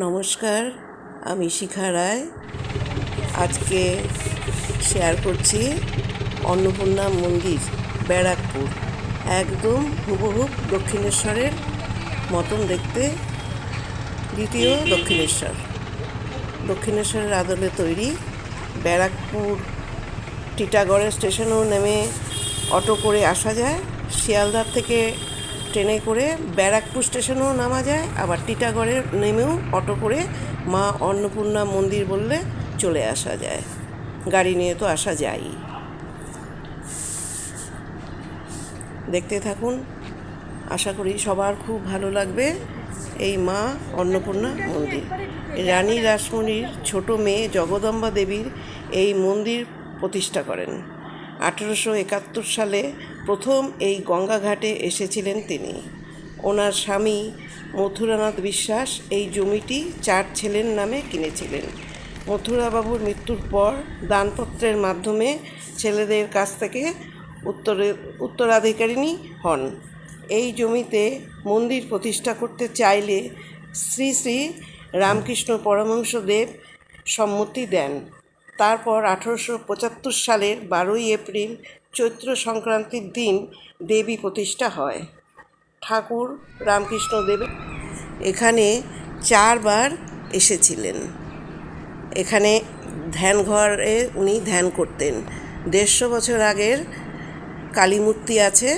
নমস্কার, আমি শিখা রায়। আজকে শেয়ার করছি অন্নপূর্ণা মন্দির, ব্যারাকপুর। একদম হুবহু দক্ষিণেশ্বরের মতন দেখতে দ্বিতীয় দক্ষিণেশ্বর। দক্ষিণেশ্বরের আদলে তৈরি ব্যারাকপুর টিটাগড়ের স্টেশনেও নেমে অটো করে আসা যায়। শিয়ালদার থেকে ট্রেনে করে ব্যারাকপুর স্টেশনেও নামা যায়, আবার টিটাগড়ে নেমেও অটো করে মা অন্নপূর্ণা মন্দির বললে চলে আসা যায়। গাড়ি নিয়ে তো আসা যায়ই। দেখতে থাকুন, আশা করি সবার খুব ভালো লাগবে এই মা অন্নপূর্ণা মন্দির। রানী রাসমণির ছোট মেয়ে জগদম্বা দেবীর এই মন্দির প্রতিষ্ঠা করেন। আঠেরোশো একাত্তর সালে প্রথম এই গঙ্গাঘাটে এসেছিলেন তিনি। ওনার স্বামী মথুরানাথ বিশ্বাস এই জমিটি চার ছেলের নামে কিনেছিলেন। মথুরাবাবুর মৃত্যুর পর দানপত্রের মাধ্যমে ছেলেদের কাছ থেকে উত্তরে, উত্তরাধিকারিণী হন। এই জমিতে মন্দির প্রতিষ্ঠা করতে চাইলে শ্রী শ্রী রামকৃষ্ণ পরমহংসদেব সম্মতি দেন। তারপর আঠারোশো পঁচাত্তর সালের বারোই এপ্রিল চৈত্র সংক্রান্তির দিন দেবী প্রতিষ্ঠা হয়। ঠাকুর রামকৃষ্ণ দেব এখানে চারবার এসেছিলেন। এখানে ধ্যান ঘরে উনি ধ্যান করতেন। দেড়শো বছর আগের কালীমূর্তি আছে,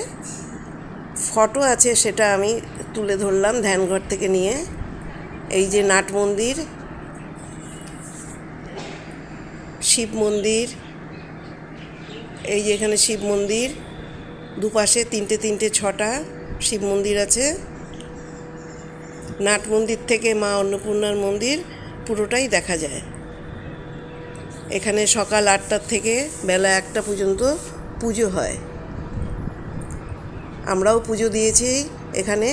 ফটো আছে সেটা আমি তুলে ধরলাম ধ্যানঘর থেকে নিয়ে। এই যে নাট মন্দির, শিব মন্দির এই যে এখানে শিব মন্দির, দুপাশে তিনটে তিনটে ছটা শিব মন্দির আছে। নাট মন্দির থেকে মা অন্নপূর্ণার মন্দির পুরোটাই দেখা যায়। এখানে সকাল আটটার থেকে বেলা একটা পর্যন্ত পুজো হয়। আমরাও পুজো দিয়েছি এখানে,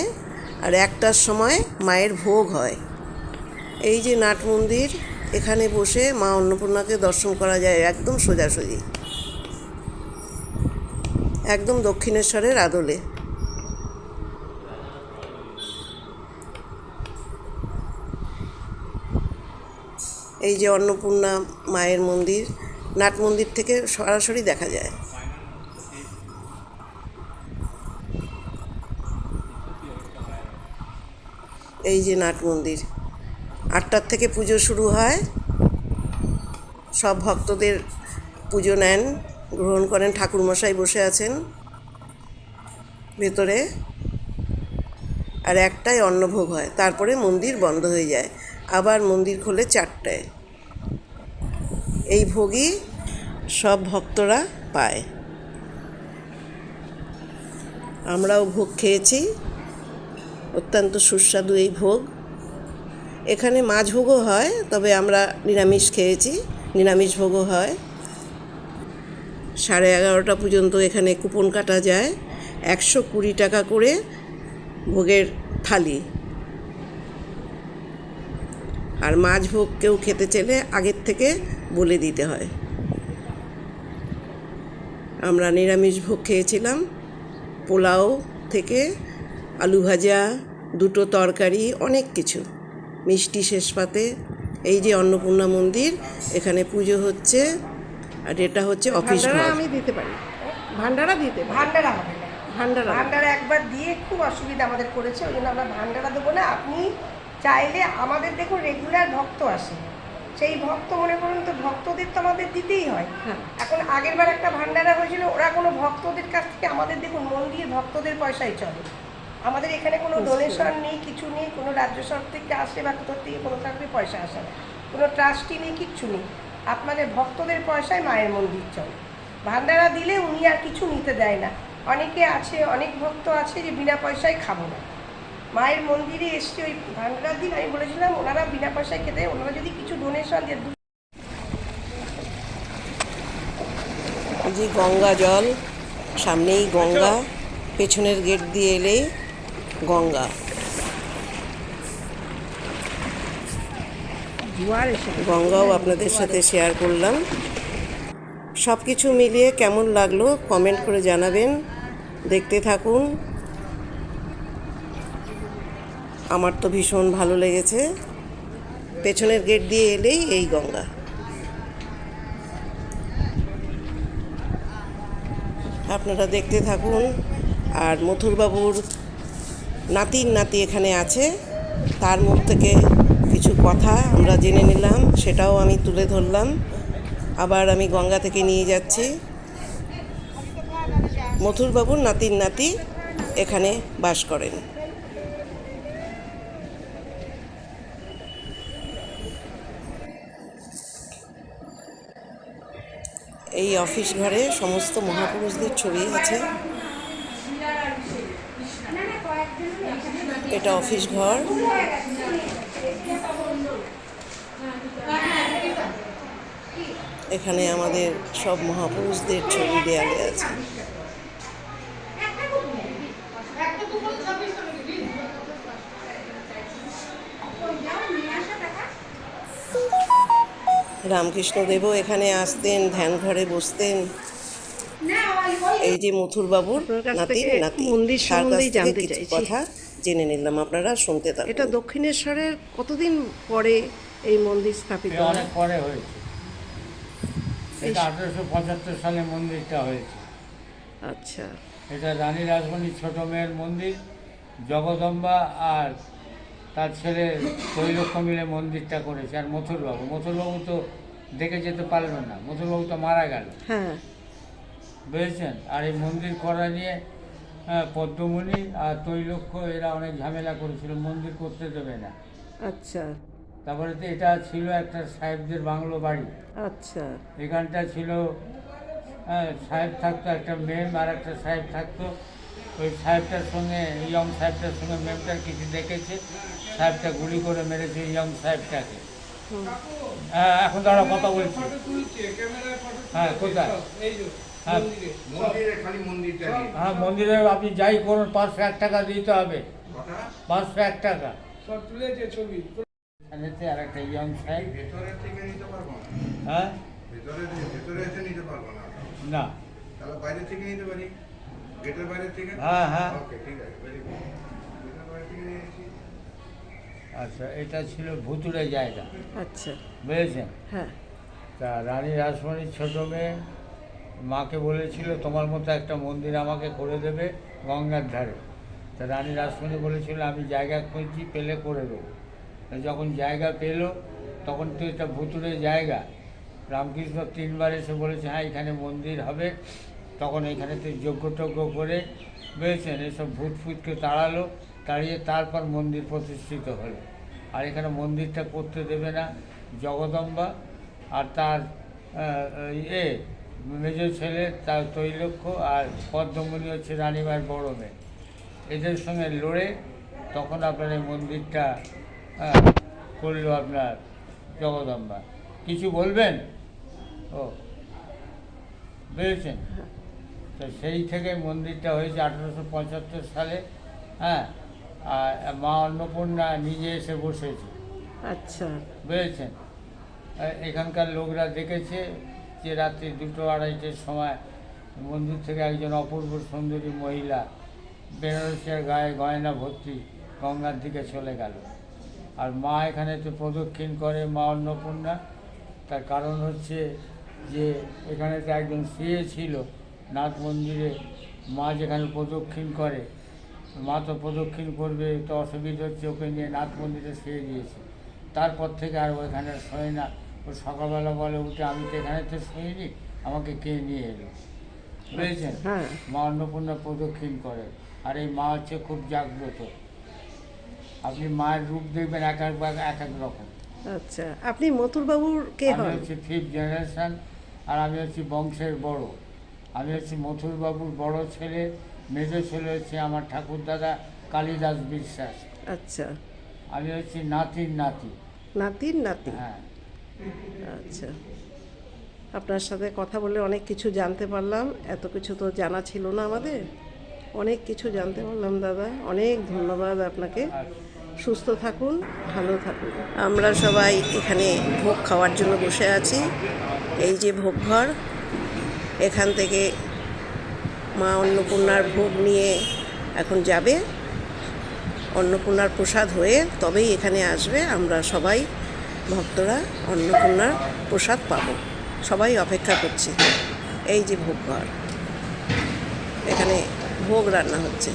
আর একটার সময় মায়ের ভোগ হয়। এই যে নাট মন্দির, এখানে বসে মা অন্নপূর্ণাকে দর্শন করা যায় একদম সোজাসুজি। একদম দক্ষিণেশ্বরের আদলে। এই যে অন্নপূর্ণা মায়ের মন্দির, নাট মন্দির থেকে সরাসরি দেখা যায়। এই যে নাট মন্দির। আটটার থেকে পুজো শুরু হয়। সব ভক্তদের পুজো নেন। গ্রহণ করেন, ঠাকুরমশাই বসে আছেন ভেতরে। আর একটাই অন্নভোগ হয়, তারপরে মন্দির বন্ধ হয়ে যায়। আবার মন্দির খোলে চারটায়। এই ভোগই সব ভক্তরা পায়। আমরাও ভোগ খেয়েছি। অত্যন্ত সুস্বাদু এই ভোগ। এখানে মাছ ভোগও হয়, তবে আমরা নিরামিষ খেয়েছি, নিরামিষ ভোগও হয়। সাড়ে এগারোটা পর্যন্ত এখানে কুপন কাটা যায়। একশো কুড়ি টাকা করে ভোগের থালি। আর মাছ ভোগ কেউ খেতে চাইলে আগের থেকে বলে দিতে হয়। আমরা নিরামিষ ভোগ খেয়েছিলাম। পোলাও থেকে আলু ভাজা, দুটো তরকারি, অনেক কিছু। মিষ্টি শেষ পাতে এই যে অন্নপূর্ণা মন্দির, এখানে পুজো হচ্ছে। আর এটা হচ্ছে অফিস ঘর। আমি দিতে পারি। ভান্ডারা দিতে ভান্ডারা হবে না। ভান্ডারা। ভান্ডারা একবার দিয়ে খুব অসুবিধা আমাদের করেছে ওই জন্য আমরা ভান্ডারা দেবো না। আপনি চাইলে আমাদের দেখুন রেগুলার ভক্ত আসে। সেই ভক্ত মনে করুন তো ভক্তদের তো আমাদের দিতেই হয়। হ্যাঁ। এখন আগের বার একটা ভান্ডারা হয়েছিল ওরা কোনো ভক্তদের কাছ থেকে আমাদের দেখুন মন্দির ভক্তদের পয়সাই চলে। আমাদের এখানে কোনো ডোনেশন নেই কিছু নেই কোনো রাজ্য সরকার থেকে আসে বা কোথাও থেকে কোনো থাকবে পয়সা আসে না। কোনো ট্রাস্টি নেই কিচ্ছু নেই। আপনাদের ভক্তদের পয়সায় মায়ের মন্দির চলে। ভান্ডারা দিলে উনি আর কিছু নিতে দেয় না। অনেকে আছে অনেক ভক্ত আছে যে বিনা পয়সায় খাব না। মায়ের মন্দিরে এসছে ওই ভান্ডারার দিন আমি বলেছিলাম ওনারা বিনা পয়সায় খেতে ওনারা যদি কিছু ডোনেশন দিয়ে যে গঙ্গা জল সামনেই গঙ্গা পেছনের গেট দিয়ে এলে গঙ্গা। গঙ্গাও আপনাদের সাথে শেয়ার করলাম। সব কিছু মিলিয়ে কেমন লাগল কমেন্ট করে জানাবেন। দেখতে থাকুন। আমার তো ভীষণ ভালো লেগেছে। পেছনের গেট দিয়ে এলেই এই গঙ্গা। আপনারা দেখতে থাকুন। আর মথুরবাবুর নাতির নাতি এখানে আছে। তার মুখ থেকে কিছু কথা আমরা জেনে নিলাম, সেটাও আমি তুলে ধরলাম। আবার আমি গঙ্গা থেকে নিয়ে যাচ্ছি। মথুরবাবুর নাতির নাতি এখানে বাস করেন। এই অফিস ঘরে সমস্ত মহাপুরুষদের ছবি আছে। এটা অফিস ঘর। এখানে আমাদের সব মহাপুরুষদের ছবি দেয়ালে আছে। রামকৃষ্ণদেবও এখানে আসতেন ধ্যান ঘরে বসতেন। এই যে মথুরবাবুর নাতি মন্দির জানতে চাইছি। কথা জেনে নিলাম আপনারা শুনতে থাকুন। এটা দক্ষিণেশ্বরের কতদিন পরে এই মন্দির স্থাপিত অনেক পরে হয়েছে। এটা আঠারোশো পঁচাত্তর সালে মন্দিরটা হয়েছে। আচ্ছা। এটা রানী রাজমণির ছোট মেয়ের মন্দির জগদম্বা আর তার ছেলে তৈলক্ষ মিলে মন্দিরটা করেছে। আর মথুরবাবু মথুরবাবু তো দেখে যেতে পারলেন না। মথুরবাবু তো মারা গেল। হ্যাঁ। বুঝেছেন? আর এই মন্দির করা নিয়ে হ্যাঁ, পদ্মমণি আর তৈলক্ষ এরা অনেক ঝামেলা করেছিল। মন্দির করতে দেবে না। আচ্ছা। তারপরে তো এটা ছিল একটা সাহেবদের বাংলো বাড়ি। আচ্ছা। এখানটা ছিল হ্যাঁ, সাহেব থাকতো একটা মেম আর একটা সাহেব থাকতো। ওই সাহেবটার সঙ্গে ইয়ং সাহেবটার সঙ্গে মেমটার কিছু দেখেছে সাহেবটা গুলি করে মেরেছে ইয়ং সাহেবটাকে। হ্যাঁ এখন তারা কথা বলছি। হ্যাঁ কোথায়? হ্যাঁ। মন্দিরে। হ্যাঁ মন্দিরে আপনি যাই করুন পাঁচশো এক টাকা দিতে হবে। কথা পাঁচশো এক টাকা। এখানেতে আর একটা ইয়ং সাহেব ভেতরের থেকে নিতে পারব না। হ্যাঁ ভেতরে ভেতরে এসে নিতে পারব না। না। তাহলে বাইরে থেকে নিতে পারি? গেটের বাইরে থেকে? হ্যাঁ হ্যাঁ। ওকে ঠিক আছে ভেরি গুড গেটের বাইরে থেকে নিয়েছি আচ্ছা এটা ছিল ভুতুরে জায়গা। আচ্ছা। বুঝেছেন? হ্যাঁ। তা রানী রাসমণির ছোট মেয়ে মাকে বলেছিল তোমার মতো একটা মন্দির আমাকে করে দেবে গঙ্গার ধারে। তা রানী রাসমণি বলেছিল আমি জায়গা খুঁজছি পেলে করে দেবো। যখন জায়গা পেল, তখন তো এটা ভুতুরে জায়গা। রামকৃষ্ণ তিনবার এসে বলেছে হ্যাঁ এখানে মন্দির হবে। তখন এখানেতে যজ্ঞ টজ্ঞ করে বুঝেছেন এসব ভূত ফুতকে তাড়ালো, তাড়িয়ে তারপর মন্দির প্রতিষ্ঠিত হলো। আর এখানে মন্দিরটা করতে দেবে না জগদম্বা আর তার ইয়ে মেজ ছেলে, তার তৈলক্ষ আর পদ্মমণি হচ্ছে রানীমার বড় মেয়ে। এদের সঙ্গে লড়ে তখন আপনার এই মন্দিরটা আহ, করল আপনার জগদম্বা। কিছু বলবেন? ও বুঝেছেন তো সেই থেকে মন্দিরটা হয়েছে আঠেরোশো পঁচাত্তর সালে হ্যাঁ আর মা অন্নপূর্ণা নিজে এসে বসেছে। আচ্ছা। বুঝেছেন এখানকার লোকরা দেখেছে যে রাত্রি দুটো আড়াইটের সময় মন্দির থেকে একজন অপূর্ব সুন্দরী মহিলা বেনারসিয়ার গায়ে গয়না ভর্তি গঙ্গার দিকে চলে গেল। আর মা এখানে তো প্রদক্ষিণ করে মা অন্নপূর্ণা। তার কারণ হচ্ছে যে এখানে তো একজন শুয়ে ছিল নাথ মন্দিরে। মা যেখানে প্রদক্ষিণ করে মা তো প্রদক্ষিণ করবে তো অসুবিধা হচ্ছে ওকে নিয়ে নাথ মন্দিরে শুয়ে দিয়েছে তারপর থেকে আর ওইখানে শোয় না। ও সকালবেলা বলে উঠে আমি তো এখানে তো শুইনি আমাকে কে নিয়ে এলো? বুঝেছেন? হ্যাঁ। মা অন্নপূর্ণা প্রদক্ষিণ করে। আর এই মা হচ্ছে খুব জাগ্রত। আপনি মায়ের রূপ দেখবেন এক এক এক এক রকম। আচ্ছা আপনি মথুরবাবুর কে আমি হন? হচ্ছি ফিফথ জেনারেশন আর আমি হচ্ছি বংশের বড়। আমি হচ্ছি মথুরবাবুর বড় ছেলে মেজো ছেলে হচ্ছে আমার ঠাকুরদাদা কালিদাস বিশ্বাস। আচ্ছা। আমি হচ্ছি নাতির নাতি। নাতির নাতি? হ্যাঁ। আচ্ছা। আপনার সাথে কথা বলে অনেক কিছু জানতে পারলাম। এত কিছু তো জানা ছিল না আমাদের। অনেক কিছু জানতে পারলাম দাদা। অনেক ধন্যবাদ আপনাকে। আর সুস্থ থাকুন, ভালো থাকুন। আমরা সবাই এখানে ভোগ খাওয়ার জন্য বসে আছি। এই যে ভোগ ঘর, এখান থেকে মা অন্নপূর্ণার ভোগ নিয়ে এখন যাবে। অন্নপূর্ণার প্রসাদ হয়ে তবেই এখানে আসবে। আমরা সবাই ভক্তরা অন্নপূর্ণার প্রসাদ পাব। সবাই অপেক্ষা করছি। এই যে ভোগ ঘর, এখানে ভোগ রান্না হচ্ছে।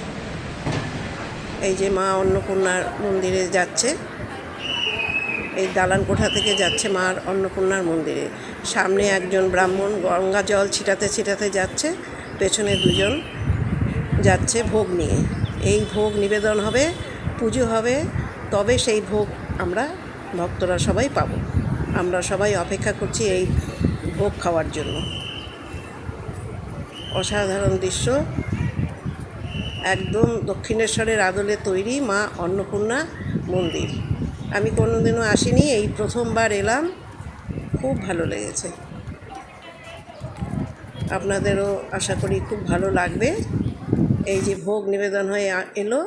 এই যে মা অন্নপূর্ণার মন্দিরে যাচ্ছে। এই দালান কোঠা থেকে যাচ্ছে মার অন্নপূর্ণার মন্দিরে। সামনে একজন ব্রাহ্মণ গঙ্গা জল ছিটাতে ছিটাতে যাচ্ছে, পেছনে দুজন যাচ্ছে ভোগ নিয়ে। এই ভোগ নিবেদন হবে, পুজো হবে, তবে সেই ভোগ আমরা ভক্তরা সবাই পাব। আমরা সবাই অপেক্ষা করছি এই ভোগ খাওয়ার জন্য। অসাধারণ দৃশ্য। একদম দক্ষিণেশ্বরের আদলে তৈরি মা অন্নপূর্ণা মন্দির। আমি কোনোদিনও আসিনি, এই প্রথমবার এলাম। খুব ভালো লেগেছে। আপনাদেরও আশা করি খুব ভালো লাগবে। এই যে ভোগ নিবেদন হয়ে এলো,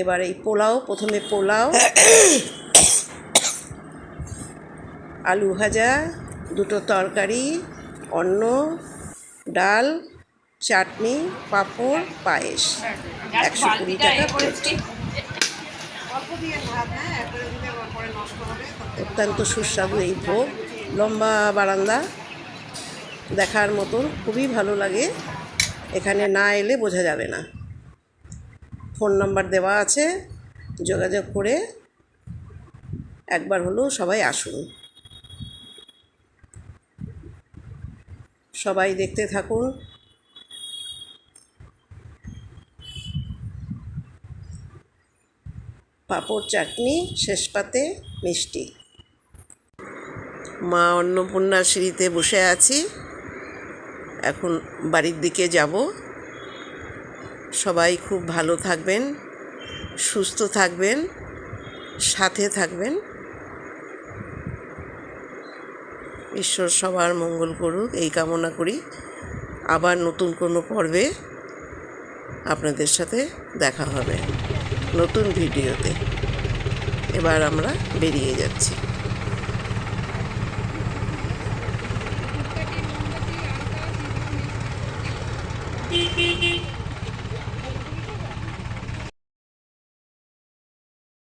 এবার এই পোলাও, প্রথমে পোলাও, আলু ভাজা, দুটো তরকারি, অন্ন, ডাল চাটনি, পাঁপড়, পায়েস, একশো কুড়ি টাকা অত্যন্ত সুস্বাদু এই ভোগ। লম্বা বারান্দা দেখার মতন খুবই ভালো লাগে। এখানে না এলে বোঝা যাবে না। ফোন নাম্বার দেওয়া আছে। যোগাযোগ করে একবার হলেও সবাই আসুন। সবাই দেখতে থাকুন। পাঁপড় চাটনি শেষ পাতে মিষ্টি। মা অন্নপূর্ণা সিঁড়িতে বসে আছি। এখন বাড়ির দিকে যাব। সবাই খুব ভালো থাকবেন, সুস্থ থাকবেন, সাথে থাকবেন। ঈশ্বর সবার মঙ্গল করুক, এই কামনা করি। আবার নতুন কোনো পর্বে আপনাদের সাথে দেখা হবে। নতুন ভিডিওতে। এবার আমরা বেরিয়ে যাচ্ছি।